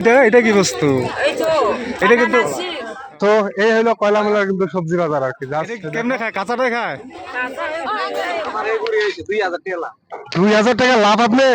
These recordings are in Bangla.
এটা এটা কি বস্তু? এটা কিন্তু- তো এই হলো কয়লা মেলার কিন্তু সবজি বাজার আর কি কেমনে খায়? কাঁচাটাই খায়? কাঁচা দুই হাজার টাকা লাভ আপনি?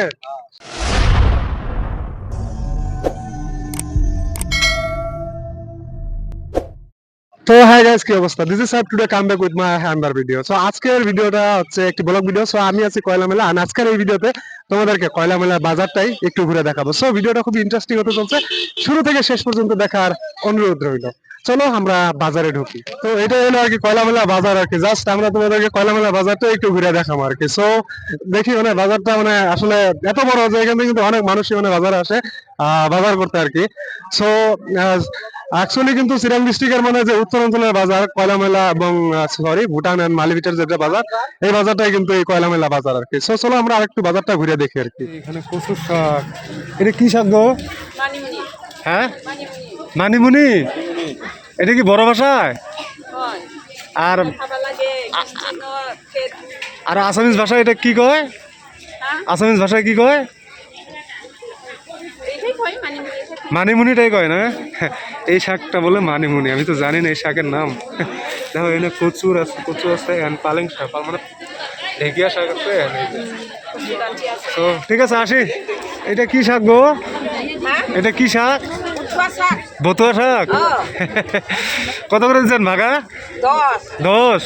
তো হ্যাঁ গাইস কি অবস্থা? This is side today come back with my hander video so আজকের ভিডিওটা হচ্ছে একটি ব্লগ ভিডিও সো আমি আছি কয়লা মেলা আর আজকের এই ভিডিওতে তোমাদেরকে কয়লা মেলার বাজারটাই একটু ঘুরে দেখাবো। সো ভিডিওটা খুব ইন্টারেস্টিং হতে চলছে। শুরু থেকে শেষ পর্যন্ত দেখার অনুরোধ রইল। চলো আমরা বাজারে ঢুকি। তো, এটা হলো আর কি কয়লা মেলা বাজার আর কি। জাস্ট আমরা তোমাদেরকে কয়লা মেলা বাজারটা একটু ঘুরে দেখাবো আর কি। সো দেখি মানে বাজারটা মানে আসলে এত বড় যে এখান থেকে কিন্তু অনেক মানুষই মানে বাজারে আসে বাজার করতে আর কি। সো অ্যাকচুয়ালি কিন্তু সিরাম ডিস্ট্রিক্টের মানে যে উত্তর অঞ্চলের বাজার কয়লা মেলা এবং সরি ভুটান এন্ড মালিবিটের যেটা বাজার এই বাজারটাই কিন্তু এই কয়লা মেলা বাজার আর কি। সো চলো আমরা আরেকটু বাজারটা ঘুরে দেখি আর কি। এখানে কচুর শাক। এটা কি শাক গো? মানিমুনি। হ্যাঁ? মানিমুনি। মানিমুনি? এটা কি বড় ভাষায় হয়। আর আর আসামিজ ভাষায় এটা কি কয়? হ্যাঁ? আসামিজ ভাষায় কি কয়। মানিমুনিটাই কয় না? এই শাকটা বলে মানিমুনি আমি তো জানি না এই শাকের নাম। দেখো এখানে কচুর আছে কচু আছে and পালেং শাক মানে ঢেকিয়া শাক আছে তো ঠিক আছে আসি। এটা কি শাক গো? হ্যাঁ? এটা কি শাক? বতুয়া শাক। কত করে দিচ্ছেন ভাগা? দশ।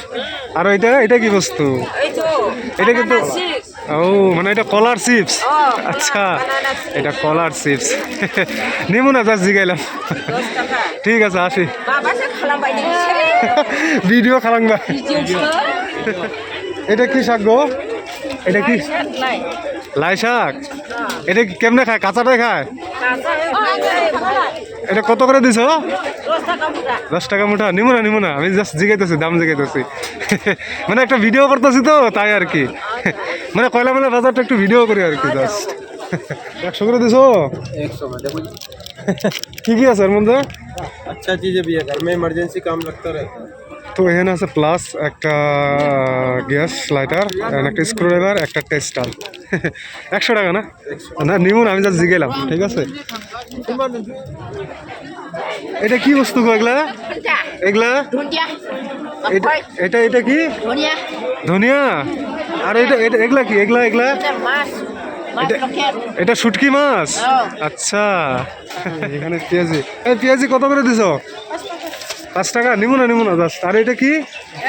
আর ওইটা এটা কি বস্তু? এটা কিন্তু- ও মানে এটা কলার চিপস? আচ্ছা এটা কলার চিপস। নিমু না জাস্ট জিগাইলাম। ঠিক আছে আসি। ভিডিও খালাং এটা কি শাক গো? এটা কি? লাই শাক এটা কেমনে খায়? কাঁচাটাই খায়। এটা কত করে দিছো দশ টাকা মুঠা দশ টাকা মুঠা নিমু না নিমু না আমি জাস্ট জিগাইতেছি দাম জিগাইতেছি মানে একটা ভিডিও করতেছি তো তাই আর কি মানে কয়লা মেলা বাজারটা একটু ভিডিও করি আর কি জাস্ট একশো করে দিছো एक सौ में देखो जी কি কি আছে এর মধ্যে अच्छा चीज़ें भी है घर में इमरजेंसी काम लगता रहता है তো এখানে আছে প্লাস একটা গ্যাস লাইটার একটা স্ক্রুড্রাইভার একটা টেস্টার একশো টাকা না? না নিমুন আমি যা জিগেলাম ঠিক আছে? এটা কি বস্তু গো এগুলা? এগুলা? এটা এটা এটা কি? ধনিয়া। আর এটা এটা এগুলা কি? এগুলা এগুলা? এটা শুটকি মাছ। আচ্ছা। এখানে পেঁয়াজি। পেঁয়াজি কত করে দিছো? পাঁচ টাকা? নিমু না নিমু না আর এটা কি?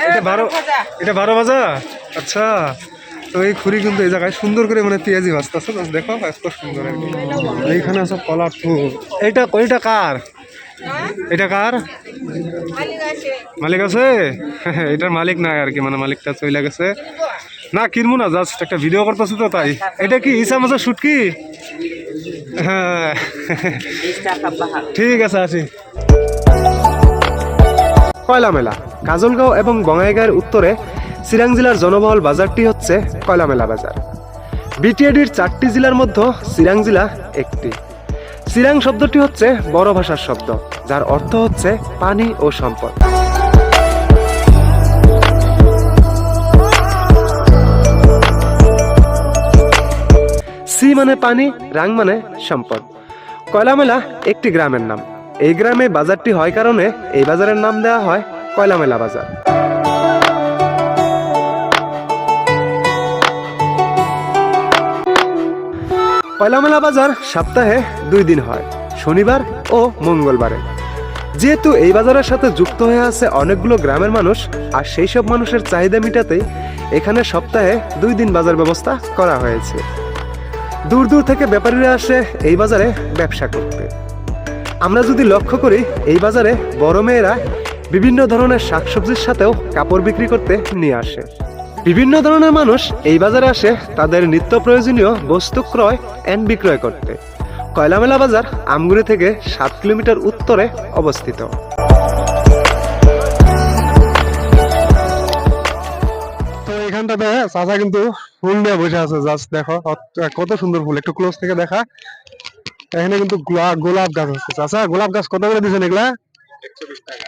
এটা বারো এটা বারো ভাজা? আচ্ছা। তো এই খুরি কিন্তু এই জায়গায় সুন্দর করে মানে পেঁয়াজি ভাজতেছে দেখো এত সুন্দর এইখানে আছে কলার ফুল। এইটা এইটা কার? এটা কার? মালিক আছে। মালিক আছে? এটার মালিক নাই আর কি মানে মালিকটা চলে গেছে। না কিনবো না জাস্ট একটা ভিডিও করতেছি তো তাই। এটা কি ইসা মাছের শুটকি? হ্যাঁ। ঠিক আছে আসি। কয়লা মেলা কাজলগাঁও এবং বঙ্গাইগাঁয়ের উত্তরে সিরাং জেলার জনবহুল বাজারটি হচ্ছে কয়লা মেলা বাজার। বিটিএডির চারটি জেলার মধ্যে সিরাং জেলা একটি। সিরাং শব্দটি হচ্ছে বড় ভাষার শব্দ, যার অর্থ হচ্ছে পানি ও সম্পদ। সি মানে পানি, রাং মানে সম্পদ। কয়লা মেলা একটি গ্রামের নাম। এই গ্রামে বাজারটি হয় কারণে এই বাজারের নাম দেওয়া হয় কয়লামেলা বাজার। কয়লামেলা বাজার সপ্তাহে দুই দিন হয়, শনিবার ও মঙ্গলবারে। যেহেতু এই বাজারের সাথে যুক্ত হয়ে আছে অনেকগুলো গ্রামের মানুষ, আর সেই সব মানুষের চাহিদা মেটাতেই এখানে সপ্তাহে দুই দিন বাজার ব্যবস্থা করা হয়েছে। দূর দূর থেকে ব্যাপারীরা আসে এই বাজারে ব্যবসা করতে। আমরা যদি লক্ষ্য করি, এই বাজারে বড় মেয়েরা বিভিন্ন ধরনের শাকসবজির সাথেও কাপড় বিক্রি করতে নিয়ে আসে। বিভিন্ন ধরনের মানুষ এই বাজারে আসে তাদের নিত্য প্রয়োজনীয় বস্তু ক্রয় এন্ড বিক্রয় করতে। কয়লামেলা বাজার আমগুড়ি থেকে সাত কিলোমিটার উত্তরে অবস্থিত। এখানটাতে চাচা কিন্তু ফুল নিয়ে বসে আছে, জাস্ট দেখো কত সুন্দর ফুল, একটু ক্লোজ থেকে দেখা। এখানে কিন্তু গোলা- গোলাপ গাছ আছে চাচা গোলাপ গাছ কত করে দিচ্ছেন এগুলা?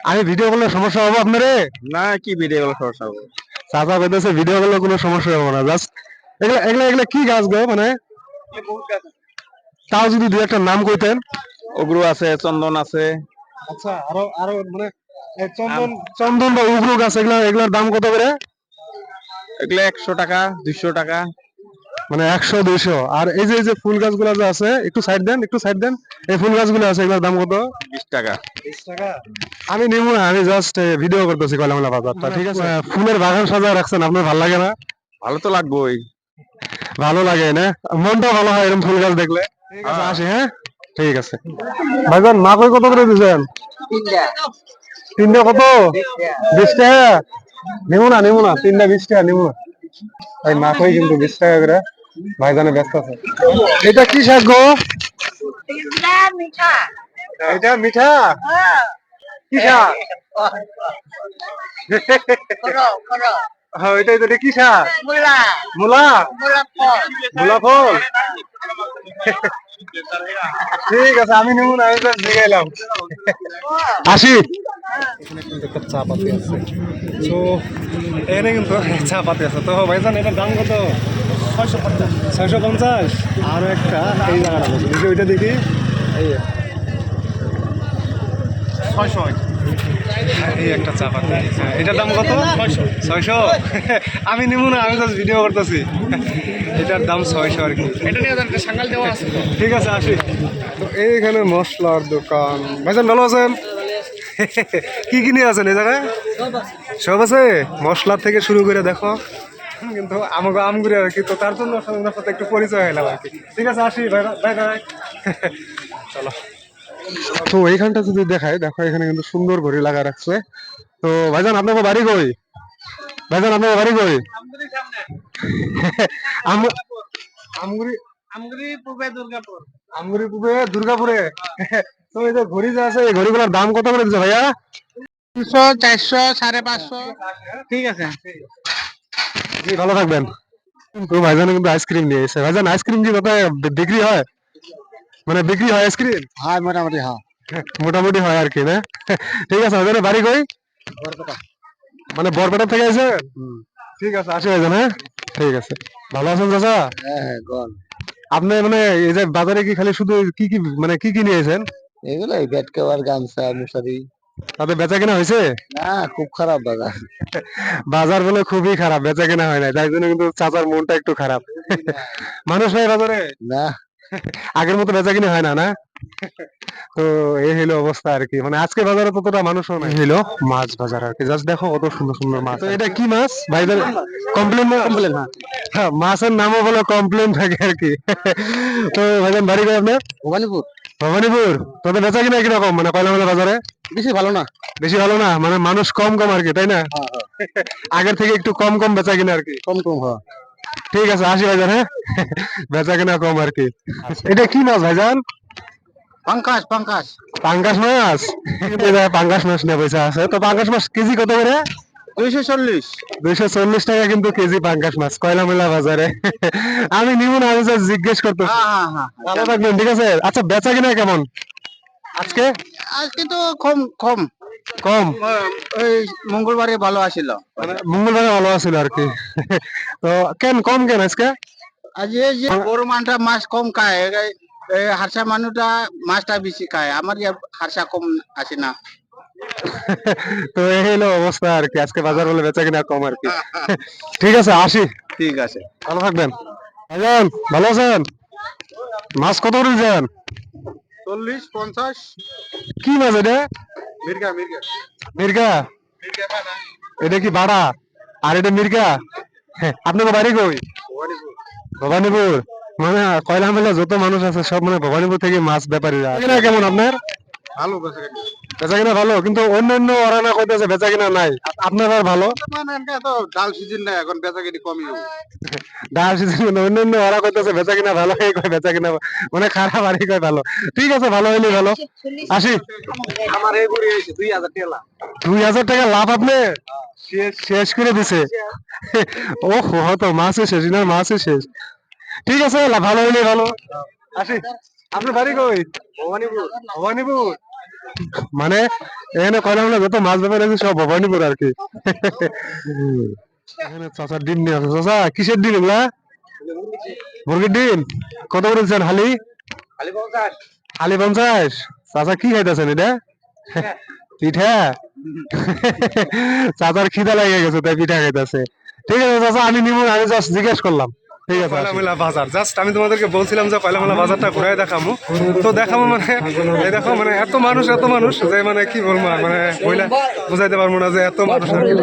আমি ভিডিও করলে সমস্যা হবে আপনারে? না কি ভিডিও গুলো সমস্যা হবে? চাচা কইতেছে ভিডিও করলে কোনো সমস্যা হবে না। জাস্ট এগুলা এগুলা এগুলা কি গাছ গো মানে? তাও যদি দু একটা নাম কইতেন। উগ্র আছে চন্দন আছে। আচ্ছা আরও আরও মানে চন্দন চন্দন বা উগ্র গাছ এগুলা এগুলার দাম কত করে? এগুলো একশো টাকা দুইশো টাকা। মানে একশো দুইশো। আর এই যে এই যে ফুল গাছগুলো যে আছে একটু সাইড দেন একটু সাইড দেন এই ফুল গাছগুলো আছে এগুলোর দাম কত? বিশ টাকা। আমি নিব না আমি জাস্ট ভিডিও করতেছি কলামলা বাজারটা ঠিক আছে? ফুলের বাগান সাজায় রাখছেন আপনার ভালো লাগে না? ভালো তো লাগবেই। ভালো লাগে না? মনটা ভালো হয় এরকম ফুল গাছ দেখলে? আসি হ্যাঁ? ঠিক আছে। ভাইজান মাকই কত করে দিচ্ছেন তিনটা। কত? বিশ টাকা। নেব না নেব না তিনটা বিশ টাকা নেব না। ভাই মাকই কিন্তু বিশ টাকা করে? ভাইজানে ব্যস্ত আছে। এটা কি শাক গো? মিঠা। এটা মিঠা? কি শাক? করো করো। হ্যাঁ এটা এটা কি শাক? মুলা। মূলা? মুলা ফল। ঠিক আছে আমি নেব না আমি জিগাইলাম আসি এখানে কিন্তু একটা চা পাতি আছে। তো এখানে কিন্তু চা পাতি আছে। তো ভাইজান এটার দাম কত? ছয়শো পঞ্চাশ। ছয়শো পঞ্চাশ আরও একটা এই জায়গাটা দেখি ওইটা দেখি। এই ছয়শো। এই একটা চা পাতি। হ্যাঁ, এটার দাম কত? ছয়শো। আমি নিব না আমি জাস্ট ভিডিও করতেছি। এটার দাম ছয়শো আর কি। এটা নিয়ে সাঙ্গাল দেওয়া আছে। ঠিক আছে আসি। তো এইখানে মশলার দোকান। ভাইজান ভালো আছেন? কি কি নিয়ে আছেন এই জায়গায়? সব আছে। মশলা থেকে শুরু করে দেখো। কিন্তু আমাকে আমগুড়ি আর কি তো তার জন্য আপনার সাথে একটু পরিচয় হলাম আর কি। ঠিক আছে আসি ভাই বাই বাই চলো। তো এইখানটা যদি দেখায় দেখো এখানে কিন্তু সুন্দর ঘড়ি লাগা রাখছে। তো ভাইজান আপনার বাড়ি কই? ভাইজান আপনার বাড়ি কই? আম- আমগুড়ি আমগুলি পূর্বে দুর্গাপুর। আমগুড়ি পূবে দুর্গাপুরে। তো এই যে ঘড়ি যে আছে এই ঘড়িগুলোর দাম কত করে দিচ্ছে ভাইয়া? তিনশো চারশো সাড়ে পাঁচশো। ঠিক আছে। জি ভালো থাকবেন। তো ভাইজান কিন্তু আইসক্রিম নিয়ে এসে ভাইজান আইসক্রিম কি কোথায় বিক্রি হয়? মানে বিক্রি হয় আইসক্রিম? হ্যাঁ মোটামুটি হ্যাঁ। মোটামুটি হয় আর কি না? ঠিক আছে ভাইজানের বাড়ি কই? মানে বরপেটা থেকে আছে ঠিক আছে আসি ভাইজান হ্যাঁ? ঠিক আছে। ভালো আছেন চাচা? হ্যাঁ হ্যাঁ গন আপনি মানে এই যে বাজারে কি খালি শুধু কি কি মানে কি কি নিয়েছেন এগুলাই ব্যাট কভার গামছা মশারি তাতে বেচা কেনা হয়েছে না খুব খারাপ বাজার বাজার বলে খুবই খারাপ বেচা কেনা হয় না তাই জন্য কিন্তু চাচার মনটা একটু খারাপ। মানুষ নাই বাজারে? না। আগের মতো বেচা কিনা হয় না না? তো এই হইল অবস্থা আর কি। মানে আজকে বাজারে ততটা মানুষও নাই। হইল মাছ বাজার আর কি। জাস্ট দেখো কত সুন্দর সুন্দর মাছ তো এটা কি মাছ? ভাইদের কমপ্লেন কমপ্লেন হ্যাঁ মাছের নামও বলে কমপ্লেন থাকে আর কি। তো ভাইজান বাড়ি আপনার? ভবানীপুর। ভবানীপুর। তোদের বেচা কিনা কীরকম মানে কয়লা মেলা বাজারে? বেশি ভালো না? বেশি ভালো না? মানে মানুষ কম কম আর কি তাই না? আগের থেকে একটু কম কম বেচা কিনা আর কি। কম কম হয়। ঠিক আছে আসি ভাইজান হ্যাঁ? বেচা কিনা কম আর কি। এটা কি মাছ ভাইজান? পাঙ্কাশ পাঙ্কাশ। পাঙ্গাস মাছ? জায়গায় মাছ নিয়ে পয়সা আছে। তো পাঙ্গাস মাছ কেজি কত করে? দুইশো চল্লিশ। দুইশো চল্লিশ টাকা কিন্তু কেজি পাঙ্গাস মাছ কয়লা মেলা বাজারে। আমি নিব না আমি জিজ্ঞেস করতে হ্যাঁ হ্যাঁ হ্যাঁ। ভালো থাকবেন ঠিক আছে? আচ্ছা বেচা কিনা কেমন? আজকে? আজকে তো কম কম। কম? ওই মঙ্গলবারে ভালো আসিল। মানে মঙ্গলবারে ভালো আছিল আর কি। তো কেন কম কেন আজকে? আজ এই যে বড় মানটা মাছ কম খায় হারসা মানুষটা মাছটা বেশি খায় আমার হারসা কম আসে না। তো এই হলো অবস্থা আর কি আজকে বাজার বলে বেচা কিনা কম আর কি। ঠিক আছে আসি। ঠিক আছে। ভালো থাকবেন। ভালো আছেন? মাছ কত করে দিচ্ছেন চল্লিশ পঞ্চাশ। কি মাছ এটা? মির্গা মির্গা। মির্গা? এটা কি বাড়া আর এটা মির্গা? আপনার বাড়ি কই? ভবানীপুর। মানে কয়লা যত মানুষ আছে সব মানে ভবানীপুর থেকে মাছ ব্যাপারীরা কেমন আপনার? ভালো বেচা কিনা ভালো কিন্তু অন্যান্য ওরা না কইতেছে বেচা কিনা নাই। আপনার আর ভালো? ডাল সিজন না এখন বেচা কিনি কমই ডাল সিজন মানে অন্যান্য ওরা কইতেছে বেচা কিনা ভালো এই কয় বেচা কিনা মানে খারাপ আর কয় ভালো। ঠিক আছে ভালো হইলে ভালো। আসি। আমার এই বুড়ি দুই হাজার টাকা দুই হাজার টাকা লাভ আপনি? শেষ। করে দিছে। ও হো তো মাছই শেষ না মাছই শেষ। ঠিক আছে ভালো হইলে ভালো। আসি। আপনার বাড়ি কই? ভবানীপুর। ভবানীপুর। মানে এখানে কয়লা হলো যত মাছ ব্যাপার আছে সব ভবানীপুর আর কি। এখানে চাচার ডিম নিয়ে আছে চাচা কিসের ডিম এগুলা? মুরগির ডিম? কত করে দিচ্ছেন হালি? খালি পঞ্চাশ। চাচা কি খাইতেছেন এটা? পিঠা? চাচার খিদা লেগে গেছে, তাই পিঠা খাইতেছে। ঠিক আছে চাচা আমি নিব, আমি জাস্ট জিজ্ঞেস করলাম। ঠিক আছে বাজার। জাস্ট আমি তোমাদেরকে বলছিলাম যে কয়লামেলা বাজারটা ঘুরাই দেখামো। তো দেখাবো মানে এই দেখো মানে এত মানুষ এত মানুষ যে মানে কি বলব মানে বইলা বুঝাইতে পারব না যে এত মানুষ আর কি।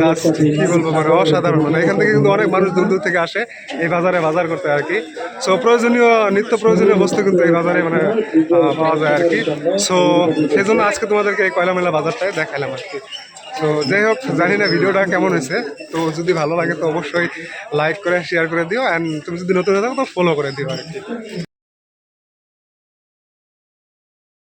Just কি বলব মানে অসাধারণ। মানে এখান থেকে কিন্তু অনেক মানুষ দূর দূর থেকে আসে এই বাজারে বাজার করতে আর কি। সো প্রয়োজনীয় নিত্য প্রয়োজনীয় বস্তু কিন্তু এই বাজারে মানে পাওয়া যায় আর কি। সো সেই জন্য আজকে তোমাদেরকে এই কয়লা মেলা বাজারটাই দেখালাম আর কি। তো যাই হোক, জানি না ভিডিওটা কেমন হয়েছে। তো যদি ভালো লাগে তো অবশ্যই লাইক করে শেয়ার করে দিও। অ্যান্ড তুমি যদি নতুন হয়ে থাকো তো ফলো করে দিও আর কি।